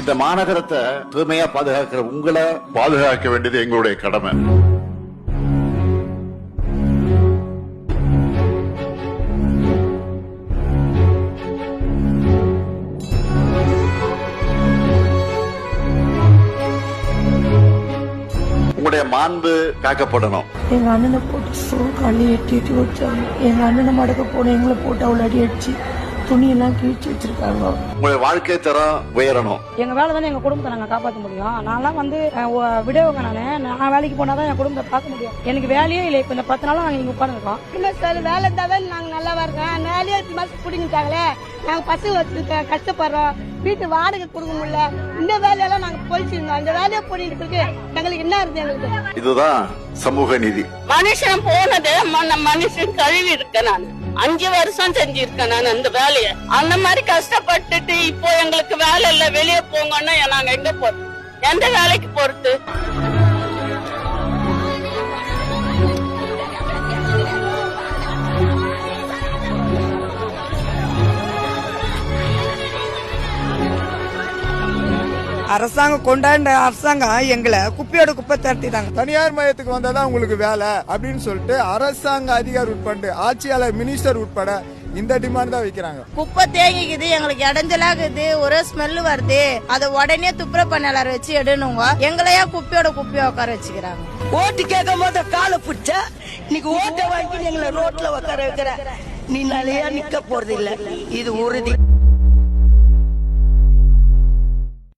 இந்த மாநகரத்தை தூய்மையா பாதுகாக்கிற உங்களை பாதுகாக்க வேண்டியது எங்களுடைய கடமை. உங்களுடைய மாண்பு காக்கப்படணும். எங்க அண்ணனை போட்டு ஷோ கள்ளி எட்டி எட்டி வச்சாங்க எங்க அண்ணனை மடக்க போன எங்களை போட்டு அவ்வளோ அடி அடிச்சு. துணியெல்லாம் கிழிச்சு வச்சிருக்காங்க. உங்களுடைய வாழ்க்கை தரம் உயரணும். எங்க வேலை தானே எங்க குடும்பத்தை நாங்க காப்பாற்ற முடியும். நான்லாம் வந்து விடவுங்க நானு. நான் வேலைக்கு போனாதான் என் குடும்பத்தை பார்க்க முடியும். எனக்கு வேலையே இல்லை. இப்ப இந்த பத்து நாளா நாங்க இங்க உட்காந்துருக்கோம் என்ன சார் வேலை இருந்தா தான் நாங்க நல்லா இருக்கோம். வேலையே எட்டு மாசம் பிடிங்கிட்டாங்களே நாங்க பசங்க வச்சிருக்க கஷ்டப்படுறோம். வீட்டு வாடகை கொடுக்க முடியல. இந்த வேலையெல்லாம் நாங்க போயிச்சிருந்தோம் அந்த வேலையை போயிட்டு இருக்கு எங்களுக்கு என்ன இருக்கு எங்களுக்கு? இதுதான் சமூக நீதி. மனுஷன் போனது ம- மனுஷன் கழுவி இருக்கேன் நான். அஞ்சு வருஷம் செஞ்சிருக்கேன் நான் அந்த வேலையை. அந்த மாதிரி கஷ்டப்பட்டுட்டு இப்போ எங்களுக்கு வேலை இல்ல வெளியே போங்கன்னா நாங்க எங்க போறது? எந்த வேலைக்கு போறது? அரசாங்கம் கொண்டாண்ட அரசாங்கம் எங்களை குப்பையோட குப்பை திரட்டிட்டாங்க. தனியார் மையத்துக்கு வந்தாதான் உங்களுக்கு வேலை அப்படின்னு சொல்லிட்டு அரசாங்க அதிகாரி உட்பட ஆட்சியாளர் மினிஸ்டர் உட்பட இந்த டிமாண்ட் தான் வைக்கிறாங்க. குப்பை தேங்கிக்குது எங்களுக்கு இடைஞ்சலாகுது ஒரே ஸ்மெல் வருது. அதை உடனே துப்புரவு பண்ணலார வச்சு எடுனுங்க எங்களையா குப்பையோட குப்பையை உட்கார வச்சுக்கிறாங்க? ஓட்டு கேட்கும் போது காலை பிடிச்ச இன்னைக்கு ஓட்டை வாங்கி எங்களை ரோட்ல உட்கார வைக்கிற. நீ நிலையா நிக்க போறது இல்ல இது உறுதி.